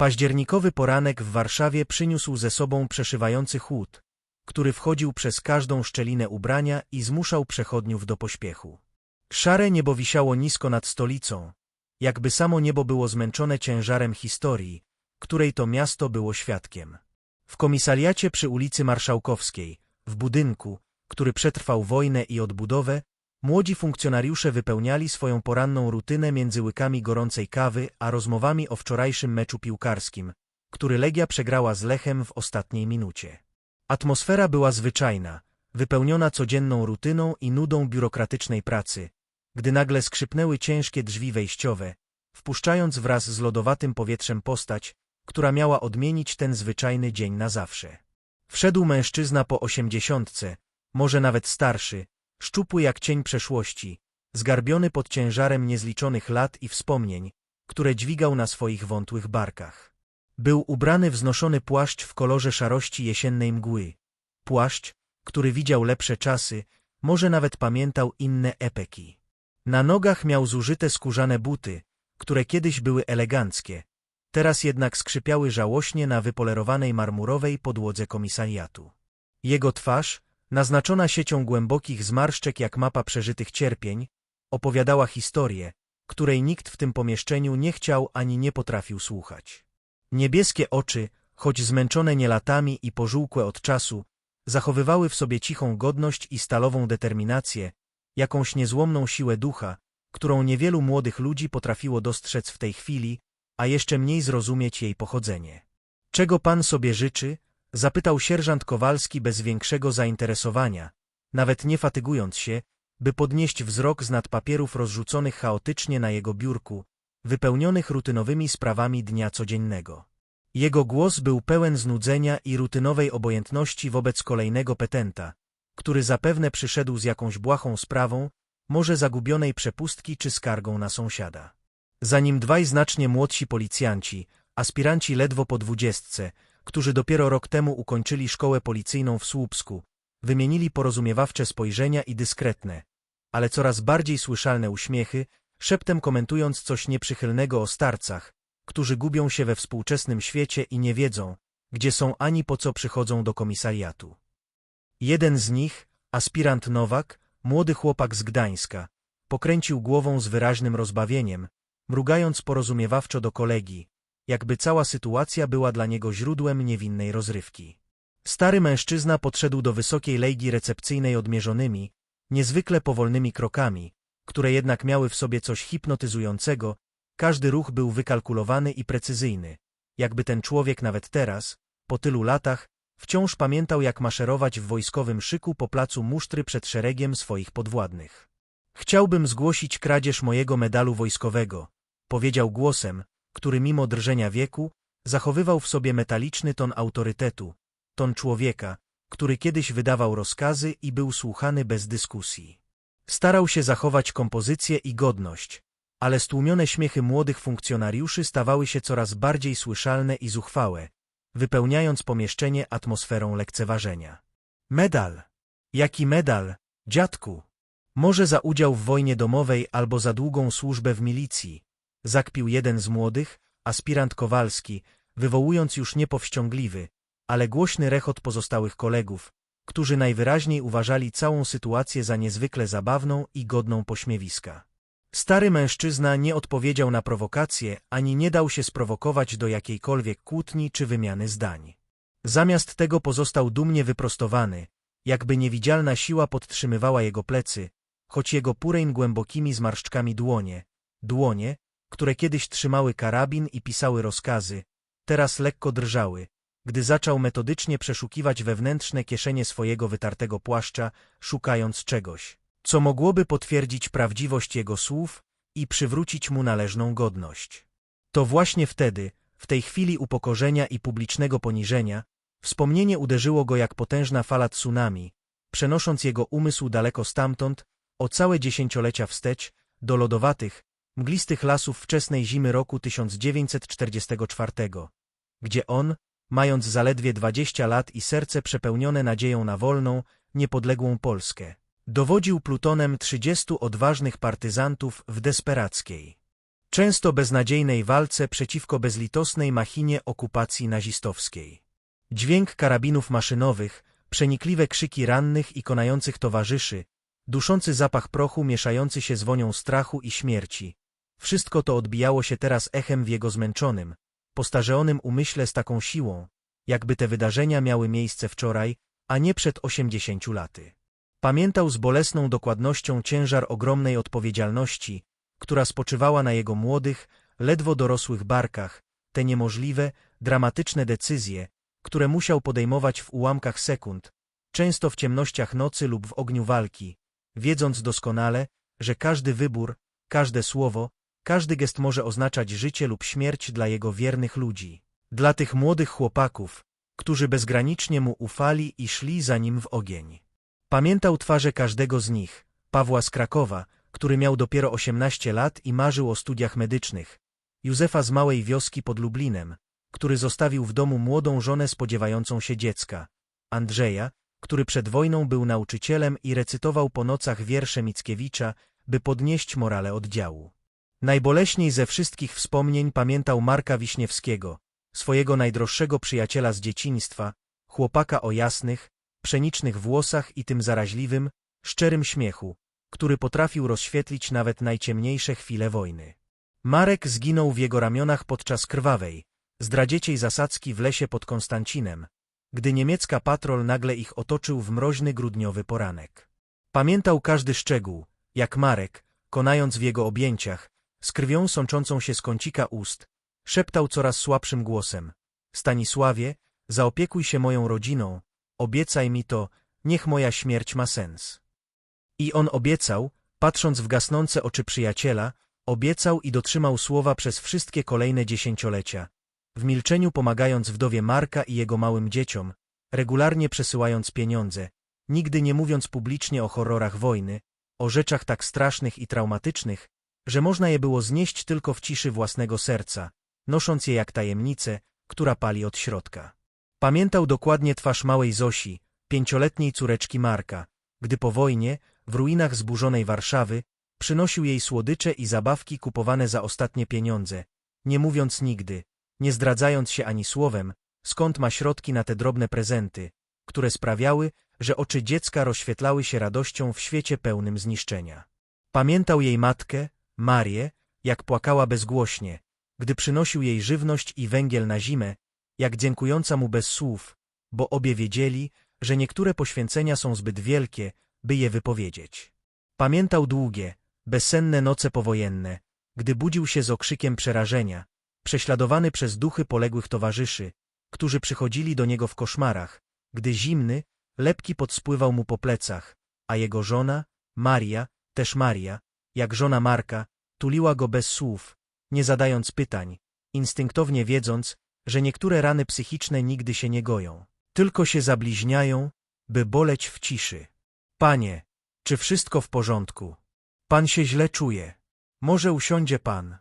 Październikowy poranek w Warszawie przyniósł ze sobą przeszywający chłód, który wchodził przez każdą szczelinę ubrania i zmuszał przechodniów do pośpiechu. Szare niebo wisiało nisko nad stolicą, jakby samo niebo było zmęczone ciężarem historii, której to miasto było świadkiem. W komisariacie przy ulicy Marszałkowskiej, w budynku, który przetrwał wojnę i odbudowę, młodzi funkcjonariusze wypełniali swoją poranną rutynę między łykami gorącej kawy a rozmowami o wczorajszym meczu piłkarskim, który Legia przegrała z Lechem w ostatniej minucie. Atmosfera była zwyczajna, wypełniona codzienną rutyną i nudą biurokratycznej pracy, gdy nagle skrzypnęły ciężkie drzwi wejściowe, wpuszczając wraz z lodowatym powietrzem postać, która miała odmienić ten zwyczajny dzień na zawsze. Wszedł mężczyzna po osiemdziesiątce, może nawet starszy, szczupły jak cień przeszłości, zgarbiony pod ciężarem niezliczonych lat i wspomnień, które dźwigał na swoich wątłych barkach. Był ubrany w znoszony płaszcz w kolorze szarości jesiennej mgły. Płaszcz, który widział lepsze czasy, może nawet pamiętał inne epeki. Na nogach miał zużyte skórzane buty, które kiedyś były eleganckie, teraz jednak skrzypiały żałośnie na wypolerowanej marmurowej podłodze komisariatu. Jego twarz, naznaczona siecią głębokich zmarszczek jak mapa przeżytych cierpień, opowiadała historię, której nikt w tym pomieszczeniu nie chciał ani nie potrafił słuchać. Niebieskie oczy, choć zmęczone nie latami i pożółkłe od czasu, zachowywały w sobie cichą godność i stalową determinację, jakąś niezłomną siłę ducha, którą niewielu młodych ludzi potrafiło dostrzec w tej chwili, a jeszcze mniej zrozumieć jej pochodzenie. Czego pan sobie życzy? Zapytał sierżant Kowalski bez większego zainteresowania, nawet nie fatygując się, by podnieść wzrok z nad papierów rozrzuconych chaotycznie na jego biurku, wypełnionych rutynowymi sprawami dnia codziennego. Jego głos był pełen znudzenia i rutynowej obojętności wobec kolejnego petenta, który zapewne przyszedł z jakąś błahą sprawą, może zagubionej przepustki czy skargą na sąsiada. Zanim dwaj znacznie młodsi policjanci, aspiranci ledwo po dwudziestce, którzy dopiero rok temu ukończyli szkołę policyjną w Słupsku, wymienili porozumiewawcze spojrzenia i dyskretne, ale coraz bardziej słyszalne uśmiechy, szeptem komentując coś nieprzychylnego o starcach, którzy gubią się we współczesnym świecie i nie wiedzą, gdzie są ani po co przychodzą do komisariatu. Jeden z nich, aspirant Nowak, młody chłopak z Gdańska, pokręcił głową z wyraźnym rozbawieniem, mrugając porozumiewawczo do kolegi, jakby cała sytuacja była dla niego źródłem niewinnej rozrywki. Stary mężczyzna podszedł do wysokiej lejgi recepcyjnej odmierzonymi, niezwykle powolnymi krokami, które jednak miały w sobie coś hipnotyzującego, każdy ruch był wykalkulowany i precyzyjny, jakby ten człowiek nawet teraz, po tylu latach, wciąż pamiętał jak maszerować w wojskowym szyku po placu musztry przed szeregiem swoich podwładnych. Chciałbym zgłosić kradzież mojego medalu wojskowego, powiedział głosem, który mimo drżenia wieku zachowywał w sobie metaliczny ton autorytetu, ton człowieka, który kiedyś wydawał rozkazy i był słuchany bez dyskusji. Starał się zachować kompozycję i godność, ale stłumione śmiechy młodych funkcjonariuszy stawały się coraz bardziej słyszalne i zuchwałe, wypełniając pomieszczenie atmosferą lekceważenia. Medal! Jaki medal, dziadku? Może za udział w wojnie domowej albo za długą służbę w milicji, zakpił jeden z młodych, aspirant Kowalski, wywołując już niepowściągliwy, ale głośny rechot pozostałych kolegów, którzy najwyraźniej uważali całą sytuację za niezwykle zabawną i godną pośmiewiska. Stary mężczyzna nie odpowiedział na prowokację, ani nie dał się sprowokować do jakiejkolwiek kłótni czy wymiany zdań. Zamiast tego pozostał dumnie wyprostowany, jakby niewidzialna siła podtrzymywała jego plecy, choć jego purejn głębokimi zmarszczkami dłonie, dłonie, które kiedyś trzymały karabin i pisały rozkazy, teraz lekko drżały, gdy zaczął metodycznie przeszukiwać wewnętrzne kieszenie swojego wytartego płaszcza, szukając czegoś, co mogłoby potwierdzić prawdziwość jego słów i przywrócić mu należną godność. To właśnie wtedy, w tej chwili upokorzenia i publicznego poniżenia, wspomnienie uderzyło go jak potężna fala tsunami, przenosząc jego umysł daleko stamtąd, o całe dziesięciolecia wstecz, do lodowatych, mglistych lasów wczesnej zimy roku 1944, gdzie on, mając zaledwie dwadzieścia lat i serce przepełnione nadzieją na wolną, niepodległą Polskę, dowodził plutonem trzydziestu odważnych partyzantów w Desperackiej. Często beznadziejnej walce przeciwko bezlitosnej machinie okupacji nazistowskiej. Dźwięk karabinów maszynowych, przenikliwe krzyki rannych i konających towarzyszy, duszący zapach prochu mieszający się z wonią strachu i śmierci. Wszystko to odbijało się teraz echem w jego zmęczonym, postarzeonym umyśle z taką siłą, jakby te wydarzenia miały miejsce wczoraj, a nie przed osiemdziesięciu laty. Pamiętał z bolesną dokładnością ciężar ogromnej odpowiedzialności, która spoczywała na jego młodych, ledwo dorosłych barkach, te niemożliwe, dramatyczne decyzje, które musiał podejmować w ułamkach sekund, często w ciemnościach nocy lub w ogniu walki, wiedząc doskonale, że każdy wybór, każde słowo, każdy gest może oznaczać życie lub śmierć dla jego wiernych ludzi. Dla tych młodych chłopaków, którzy bezgranicznie mu ufali i szli za nim w ogień. Pamiętał twarze każdego z nich, Pawła z Krakowa, który miał dopiero 18 lat i marzył o studiach medycznych, Józefa z małej wioski pod Lublinem, który zostawił w domu młodą żonę spodziewającą się dziecka, Andrzeja, który przed wojną był nauczycielem i recytował po nocach wiersze Mickiewicza, by podnieść morale oddziału. Najboleśniej ze wszystkich wspomnień pamiętał Marka Wiśniewskiego, swojego najdroższego przyjaciela z dzieciństwa, chłopaka o jasnych, pszenicznych włosach i tym zaraźliwym, szczerym śmiechu, który potrafił rozświetlić nawet najciemniejsze chwile wojny. Marek zginął w jego ramionach podczas krwawej, zdradzieciej zasadzki w lesie pod Konstancinem, gdy niemiecka patrol nagle ich otoczył w mroźny grudniowy poranek. Pamiętał każdy szczegół, jak Marek, konając w jego objęciach, z krwią sączącą się z kącika ust, szeptał coraz słabszym głosem. Stanisławie, zaopiekuj się moją rodziną, obiecaj mi to, niech moja śmierć ma sens. I on obiecał, patrząc w gasnące oczy przyjaciela, obiecał i dotrzymał słowa przez wszystkie kolejne dziesięciolecia, w milczeniu pomagając wdowie Marka i jego małym dzieciom, regularnie przesyłając pieniądze, nigdy nie mówiąc publicznie o horrorach wojny, o rzeczach tak strasznych i traumatycznych, że można je było znieść tylko w ciszy własnego serca, nosząc je jak tajemnicę, która pali od środka. Pamiętał dokładnie twarz małej Zosi, pięcioletniej córeczki Marka, gdy po wojnie, w ruinach zburzonej Warszawy, przynosił jej słodycze i zabawki kupowane za ostatnie pieniądze, nie mówiąc nigdy, nie zdradzając się ani słowem, skąd ma środki na te drobne prezenty, które sprawiały, że oczy dziecka rozświetlały się radością w świecie pełnym zniszczenia. Pamiętał jej matkę, Marię, jak płakała bezgłośnie, gdy przynosił jej żywność i węgiel na zimę, jak dziękująca mu bez słów, bo obie wiedzieli, że niektóre poświęcenia są zbyt wielkie, by je wypowiedzieć. Pamiętał długie, bezsenne noce powojenne, gdy budził się z okrzykiem przerażenia, prześladowany przez duchy poległych towarzyszy, którzy przychodzili do niego w koszmarach, gdy zimny, lepki podspływał mu po plecach, a jego żona, Maria, też Maria, jak żona Marka, tuliła go bez słów, nie zadając pytań, instynktownie wiedząc, że niektóre rany psychiczne nigdy się nie goją, tylko się zabliźniają, by boleć w ciszy. Panie, czy wszystko w porządku? Pan się źle czuje. Może usiądzie pan.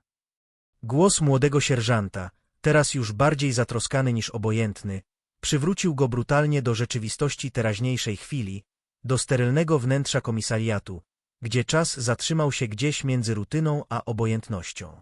Głos młodego sierżanta, teraz już bardziej zatroskany niż obojętny, przywrócił go brutalnie do rzeczywistości teraźniejszej chwili, do sterylnego wnętrza komisariatu, gdzie czas zatrzymał się gdzieś między rutyną a obojętnością.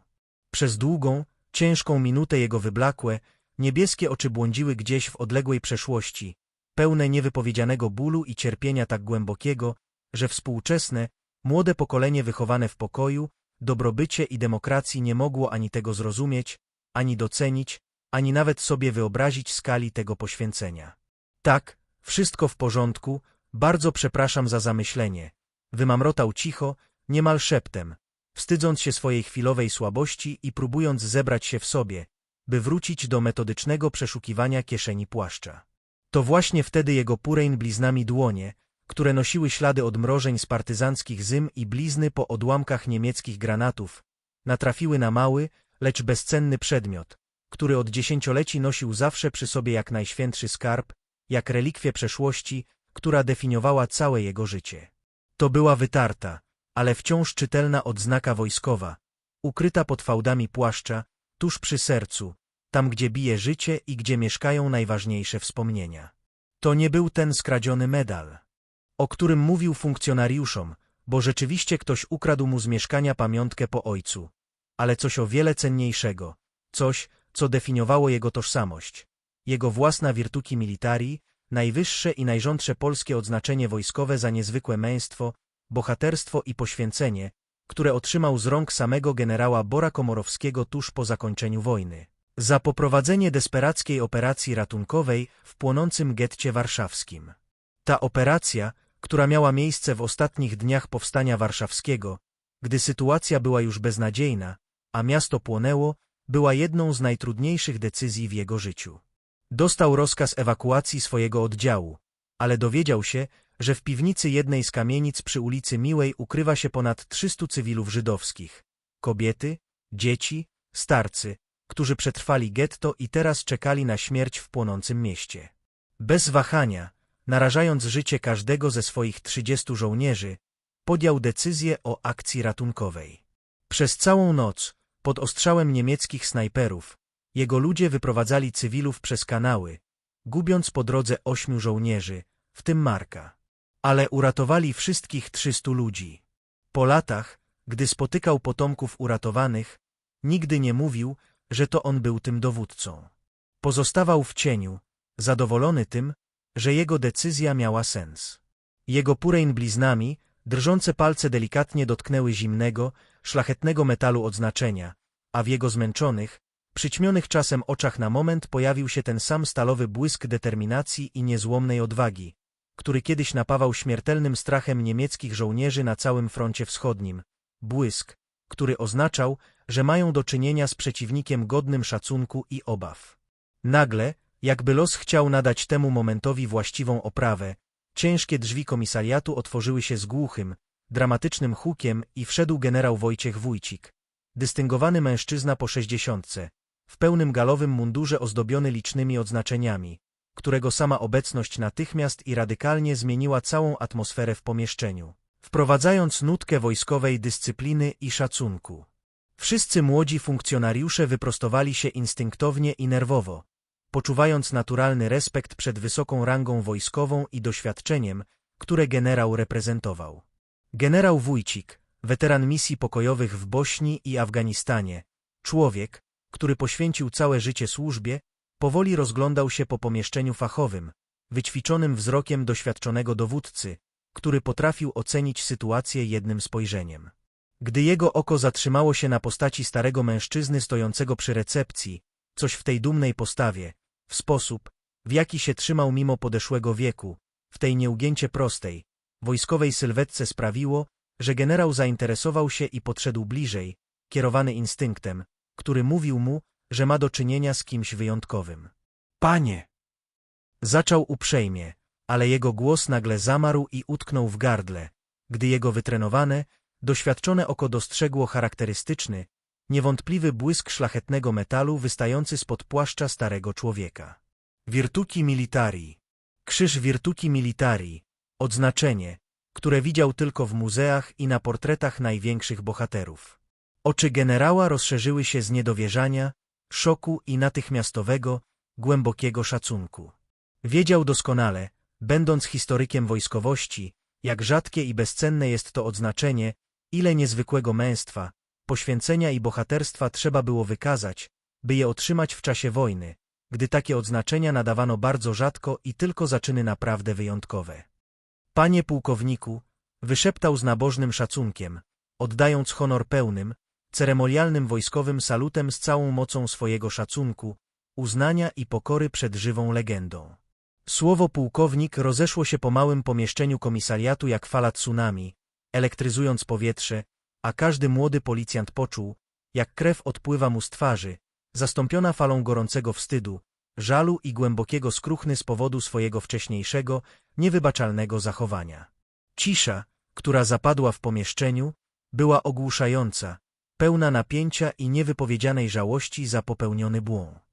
Przez długą, ciężką minutę jego wyblakłe, niebieskie oczy błądziły gdzieś w odległej przeszłości, pełne niewypowiedzianego bólu i cierpienia tak głębokiego, że współczesne, młode pokolenie wychowane w pokoju, dobrobycie i demokracji nie mogło ani tego zrozumieć, ani docenić, ani nawet sobie wyobrazić skali tego poświęcenia. Tak, wszystko w porządku, bardzo przepraszam za zamyślenie. Wymamrotał cicho, niemal szeptem, wstydząc się swojej chwilowej słabości i próbując zebrać się w sobie, by wrócić do metodycznego przeszukiwania kieszeni płaszcza. To właśnie wtedy jego purejn bliznami dłonie, które nosiły ślady odmrożeń z partyzanckich zym i blizny po odłamkach niemieckich granatów, natrafiły na mały, lecz bezcenny przedmiot, który od dziesięcioleci nosił zawsze przy sobie jak najświętszy skarb, jak relikwie przeszłości, która definiowała całe jego życie. To była wytarta, ale wciąż czytelna odznaka wojskowa, ukryta pod fałdami płaszcza, tuż przy sercu, tam gdzie bije życie i gdzie mieszkają najważniejsze wspomnienia. To nie był ten skradziony medal, o którym mówił funkcjonariuszom, bo rzeczywiście ktoś ukradł mu z mieszkania pamiątkę po ojcu. ale coś o wiele cenniejszego, coś, co definiowało jego tożsamość. Jego własna virtuti militari, najwyższe i najrządsze polskie odznaczenie wojskowe za niezwykłe męstwo, bohaterstwo i poświęcenie, które otrzymał z rąk samego generała Bora Komorowskiego tuż po zakończeniu wojny. Za poprowadzenie desperackiej operacji ratunkowej w płonącym getcie warszawskim. Ta operacja, która miała miejsce w ostatnich dniach powstania warszawskiego, gdy sytuacja była już beznadziejna, a miasto płonęło, była jedną z najtrudniejszych decyzji w jego życiu. Dostał rozkaz ewakuacji swojego oddziału, ale dowiedział się, że w piwnicy jednej z kamienic przy ulicy Miłej ukrywa się ponad 300 cywilów żydowskich. Kobiety, dzieci, starcy, którzy przetrwali getto i teraz czekali na śmierć w płonącym mieście. Bez wahania, narażając życie każdego ze swoich 30 żołnierzy, podjął decyzję o akcji ratunkowej. Przez całą noc, pod ostrzałem niemieckich snajperów, jego ludzie wyprowadzali cywilów przez kanały, gubiąc po drodze ośmiu żołnierzy, w tym Marka. Ale uratowali wszystkich trzystu ludzi. Po latach, gdy spotykał potomków uratowanych, nigdy nie mówił, że to on był tym dowódcą. Pozostawał w cieniu, zadowolony tym, że jego decyzja miała sens. Jego purejn bliznami, drżące palce delikatnie dotknęły zimnego, szlachetnego metalu odznaczenia, a w jego zmęczonych, przyćmionych czasem oczach na moment pojawił się ten sam stalowy błysk determinacji i niezłomnej odwagi, który kiedyś napawał śmiertelnym strachem niemieckich żołnierzy na całym froncie wschodnim. Błysk, który oznaczał, że mają do czynienia z przeciwnikiem godnym szacunku i obaw. Nagle, jakby los chciał nadać temu momentowi właściwą oprawę, ciężkie drzwi komisariatu otworzyły się z głuchym, dramatycznym hukiem i wszedł generał Wojciech Wójcik, dystyngowany mężczyzna po sześćdziesiątce, w pełnym galowym mundurze ozdobiony licznymi odznaczeniami, którego sama obecność natychmiast i radykalnie zmieniła całą atmosferę w pomieszczeniu, wprowadzając nutkę wojskowej dyscypliny i szacunku. Wszyscy młodzi funkcjonariusze wyprostowali się instynktownie i nerwowo, poczuwając naturalny respekt przed wysoką rangą wojskową i doświadczeniem, które generał reprezentował. Generał Wójcik, weteran misji pokojowych w Bośni i Afganistanie, człowiek, który poświęcił całe życie służbie, powoli rozglądał się po pomieszczeniu fachowym, wyćwiczonym wzrokiem doświadczonego dowódcy, który potrafił ocenić sytuację jednym spojrzeniem. Gdy jego oko zatrzymało się na postaci starego mężczyzny stojącego przy recepcji, coś w tej dumnej postawie, w sposób, w jaki się trzymał mimo podeszłego wieku, w tej nieugięcie prostej, wojskowej sylwetce sprawiło, że generał zainteresował się i podszedł bliżej, kierowany instynktem, który mówił mu, że ma do czynienia z kimś wyjątkowym. Panie! Zaczął uprzejmie, ale jego głos nagle zamarł i utknął w gardle, gdy jego wytrenowane, doświadczone oko dostrzegło charakterystyczny, niewątpliwy błysk szlachetnego metalu wystający spod płaszcza starego człowieka. Virtuti militari. Krzyż Virtuti militari. Odznaczenie, które widział tylko w muzeach i na portretach największych bohaterów. Oczy generała rozszerzyły się z niedowierzania, szoku i natychmiastowego, głębokiego szacunku. Wiedział doskonale, będąc historykiem wojskowości, jak rzadkie i bezcenne jest to odznaczenie, ile niezwykłego męstwa, poświęcenia i bohaterstwa trzeba było wykazać, by je otrzymać w czasie wojny, gdy takie odznaczenia nadawano bardzo rzadko i tylko za czyny naprawdę wyjątkowe. Panie pułkowniku, wyszeptał z nabożnym szacunkiem, oddając honor pełnym, ceremonialnym wojskowym salutem z całą mocą swojego szacunku, uznania i pokory przed żywą legendą. Słowo pułkownik rozeszło się po małym pomieszczeniu komisariatu jak fala tsunami, elektryzując powietrze, a każdy młody policjant poczuł, jak krew odpływa mu z twarzy, zastąpiona falą gorącego wstydu, żalu i głębokiego skruchny z powodu swojego wcześniejszego, niewybaczalnego zachowania. Cisza, która zapadła w pomieszczeniu, była ogłuszająca, pełna napięcia i niewypowiedzianej żałości za popełniony błąd.